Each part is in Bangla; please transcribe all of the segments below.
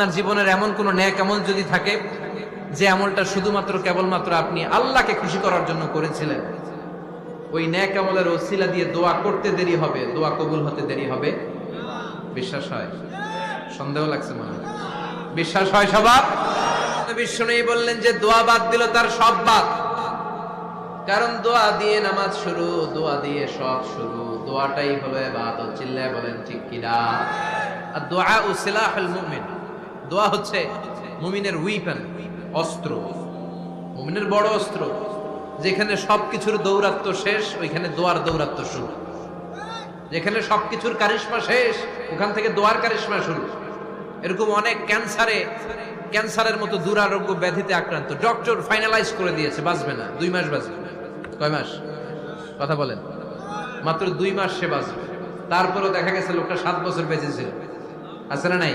আপনার জীবনের এমন কোনো ন্যাক আমল যদি থাকে, যে আমলটা শুধুমাত্র কেবলমাত্র আপনি আল্লাহকে খুশি করার জন্য করেছিলেন, ওই ন্যাক আমলের ওসিলা দিয়ে দোয়া করতে দেরি হবে, দোয়া কবুল হতে দেরি হবে? বিশ্বাস হয়? সন্দেহ লাগছে মনে হয়। বিশ্বাস হয় সবার? বিষ্ণু বললেন যে দোয়া বাদ দিল তার সব বাদ। কারণ দোয়া দিয়ে নামাজ শুরু, দোয়া দিয়ে সব শুরু। দোয়াটাই হলো এবাদত, চিল্লায় বলেন ঠিক কিনা? আর দোয়া ও সিলাহুল মুমিন। দোয়া হচ্ছে মুমিনের উইপেন অস্ত্র। মুমিনের বড় অস্ত্র, যেখানে সবকিছুর দৌরাত্ম শেষ, ওইখানে দোয়ার দৌরাত্ম শুরু। যেখানে সবকিছুর কারিশ্মা শেষ, ওখান থেকে দোয়ার কারিশমা শুরু। এরকম অনেক ক্যান্সারে, ক্যান্সারের মতো দুরারোগ্য ব্যাধিতে আক্রান্ত। ডক্টর ফাইনালাইজ করে দিয়েছে, বাঁচবে না, দুই মাস বাঁচবে। কয় মাস? কথা বলেন। মাত্র দুই মাস সে বাঁচবে। তারপরেও দেখা গেছে লোকটা সাত বছর বেঁচে ছিল। আছে না নাই?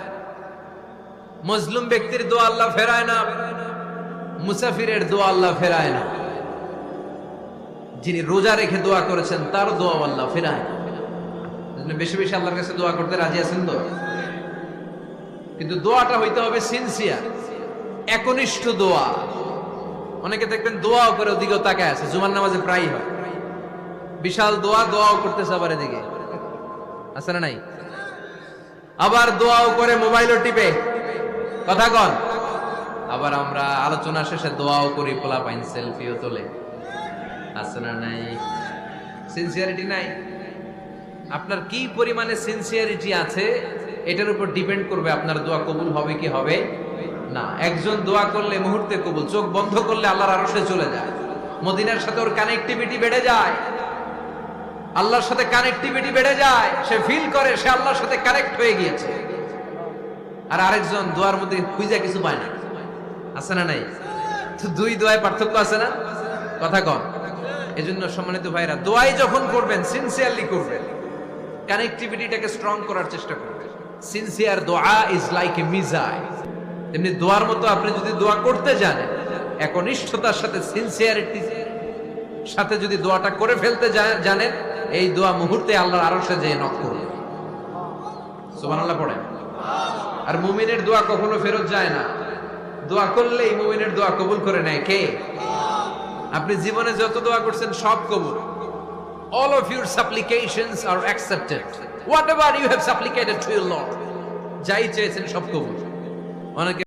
মজলুম ব্যক্তির দোয়া আল্লাহ ফেরায় না, মুসাফিরের দোয়া আল্লাহ ফেরায় না। যিনি রোজা রেখে দোয়া করেছেন, তার দোয়া আল্লাহ ফেরায়। না বেশি বেশি আল্লাহর কাছে দোয়া করতে রাজি আছেন তো? কিন্তু দোয়াটা হইতে হবে সিনসিয়ার একনিষ্ঠ দোয়া। অনেকে দেখবেন দোয়াও করে ওদিকেও তাকায় আছে, জুমার নামাজে প্রায় হয়। বিশাল দোয়া, দোয়াও করতেছে আবার এদিকে। আছে না নাই? আবার দোয়াও করে মোবাইলও টিপে। কথা কন। আবার আমরা আলোচনা শেষে দোয়াও করি পোলা পাইন সেলফিও তোলে। আছে না নাই? সিনসিয়ারিটি নাই? আপনার কি পরিমাণে সিনসিয়ারিটি আছে, এটার উপর ডিপেন্ড করবে আপনার দোয়া কবুল হবে কি হবে না। একজন দোয়া করলে, মুহূর্তে কবুল, চোখ বন্ধ করলে আল্লাহর আরশে চলে যায়। মদিনার সাথে ওর কানেক্টিভিটি বেড়ে যায়। আল্লাহর সাথে কানেক্টিভিটি বেড়ে যায়, সে ফিল করে, সে আল্লাহর সাথে কানেক্ট হয়ে গিয়েছে। আর আরেকজন দোয়ার মধ্যে খুঁজে কিছু পায় না। আছে না নাই? তো দুই দোয়ায় পার্থক্য আছে না? কথা কন। এজন্য সম্মানিত ভাইরা, দোয়াই যখন করবেন সিনসিয়ারলি করবেন। কানেক্টিভিটিটাকে স্ট্রং করার চেষ্টা করবেন। সিনসিয়ার দোয়া ইজ লাইক এ মিজাইল তেমনি দোয়ার মতো আপনি যদি দোয়া করতে জানেন একনিষ্ঠতার সাথে সিনসিয়ারিটি সাথে যদি দোয়াটা করে ফেলতে জানেন, এই দোয়া মুহূর্তে আল্লাহর আরশে যেয়ে নক করবে। সুবহানাল্লাহ পড়েন। আর মুমিনের দোয়া কখনো ফেরত যায় না। দোয়া করলেই মুমিনের দোয়া কবুল করে নেয় কে? আপনি জীবনে যত দোয়া করছেন সব কবুল। All of your supplications are accepted. Whatever you have supplicated to your lord, যাই চেয়েছেন সব কবুল।